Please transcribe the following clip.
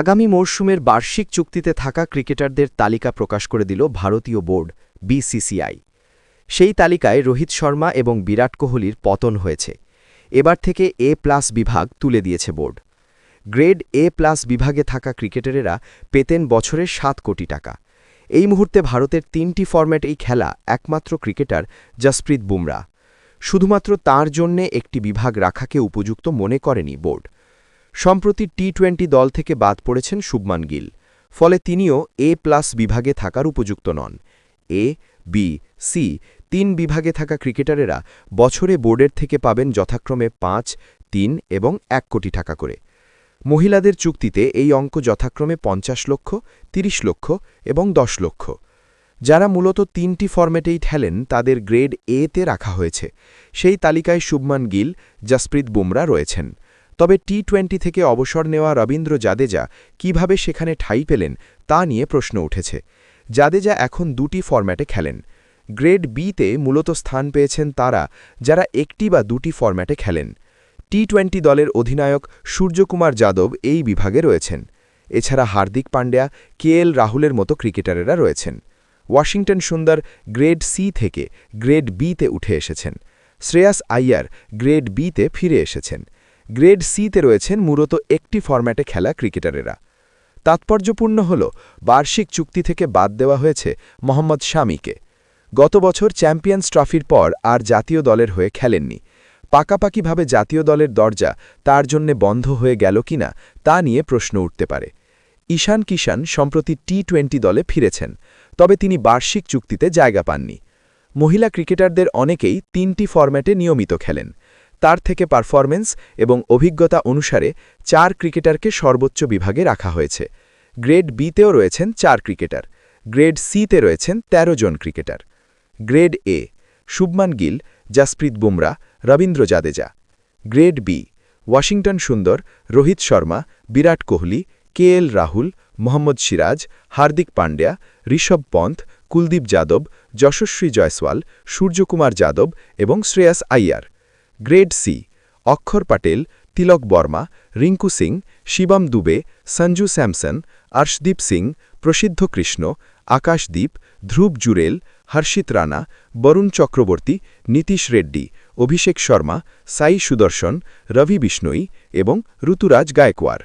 আগামী মরশুমের বার্ষিক চুক্তিতে থাকা ক্রিকেটারদের তালিকা প্রকাশ করে দিল ভারতীয় বোর্ড, বিসিসিআই। সেই তালিকায় রোহিত শর্মা এবং বিরাট কোহলির পতন হয়েছে। এবার থেকে এ প্লাস বিভাগ তুলে দিয়েছে বোর্ড। গ্রেড এ প্লাস বিভাগে থাকা ক্রিকেটারেরা পেতেন বছরে সাত কোটি টাকা। এই মুহূর্তে ভারতের তিনটি ফরম্যাটেই খেলা একমাত্র ক্রিকেটার জসপ্রীত বুমরা। শুধুমাত্র তার জন্যে একটি বিভাগ রাখাকে উপযুক্ত মনে করেনি বোর্ড। সম্প্রতি টি টোয়েন্টি দল থেকে বাদ পড়েছেন শুভমান গিল। ফলে তিনিও এ প্লাস বিভাগে থাকার উপযুক্ত নন। এ, বি, সি তিন বিভাগে থাকা ক্রিকেটারেরা বছরে বোর্ডের থেকে পাবেন যথাক্রমে পাঁচ, তিন এবং এক কোটি টাকা করে। মহিলাদের চুক্তিতে এই অঙ্ক যথাক্রমে পঞ্চাশ লক্ষ ৩০ লক্ষ এবং দশ লক্ষ। যারা মূলত তিনটি ফরম্যাটেই ঠেলেন তাদের গ্রেড এ তে রাখা হয়েছে। সেই তালিকায় শুভমান গিল, জসপ্রীত বুমরা রয়েছেন। তবে টি টোয়েন্টি থেকে অবসর নেওয়া রবীন্দ্র জাদেজা কীভাবে সেখানে ঠাঁই পেলেন তা নিয়ে প্রশ্ন উঠেছে। জাদেজা এখন দুটি ফরম্যাটে খেলেন। গ্রেড বিতে মূলত স্থান পেয়েছেন তারা, যারা একটি বা দুটি ফরম্যাটে খেলেন। টি টোয়েন্টি দলের অধিনায়ক সূর্যকুমার যাদব এই বিভাগে রয়েছেন। এছাড়া হার্দিক পান্ড্যা কে এল রাহুলের মতো ক্রিকেটারেরা রয়েছেন। ওয়াশিংটন সুন্দর গ্রেড সি থেকে গ্রেড বিতে উঠে এসেছেন। শ্রেয়াস আইয়ার গ্রেড বিতে ফিরে এসেছেন। গ্রেড সিতে রয়েছেন মূলত একটি ফরম্যাটে খেলা ক্রিকেটারেরা। তাৎপর্যপূর্ণ হল, বার্ষিক চুক্তি থেকে বাদ দেওয়া হয়েছে মোহাম্মদ শামিকে। গত বছর চ্যাম্পিয়ন্স ট্রফির পর আর জাতীয় দলের হয়ে খেলেননি। পাকাপাকিভাবে জাতীয় দলের দরজা তার জন্যে বন্ধ হয়ে গেল কিনা তা নিয়ে প্রশ্ন উঠতে পারে। ঈশান কিষান সম্প্রতি টি টোয়েন্টি দলে ফিরেছেন, তবে তিনি বার্ষিক চুক্তিতে জায়গা পাননি। মহিলা ক্রিকেটারদের অনেকেই তিনটি ফরম্যাটে নিয়মিত খেলেন। তার থেকে পারফরমেন্স এবং অভিজ্ঞতা অনুসারে চার ক্রিকেটারকে সর্বোচ্চ বিভাগে রাখা হয়েছে। গ্রেড বিতেও রয়েছেন চার ক্রিকেটার। গ্রেড সিতে রয়েছেন ১৩ জন cricketer. Grade A, Shubman Gill, Jasprit Bumrah, Ravindra Jadeja. Grade B, Washington Sundar, Rohit Sharma, Virat Kohli কে এল রাহুল, মোহাম্মদ সিরাজ, হার্দিক পান্ড্যা, ঋষভ পন্থ, কুলদীপ যাদব, যশস্বী জয়সওয়াল, সূর্যকুমার যাদব এবং শ্রেয়াস আইয়ার। গ্রেড সি, অক্ষর পাটেল, তিলক বর্মা, রিঙ্কু সিং, শিবম দুবে, সঞ্জু স্যামসন, আর্শদীপ সিং, প্রসিদ্ধ কৃষ্ণ, আকাশদীপ, ধ্রুব জুরেল, হর্ষিত রানা, বরুণ চক্রবর্তী, নীতিশ রেড্ডি, অভিষেক শর্মা, সাই সুদর্শন, রবি বিষ্ণই এবং ঋতুরাজ গায়কোয়ার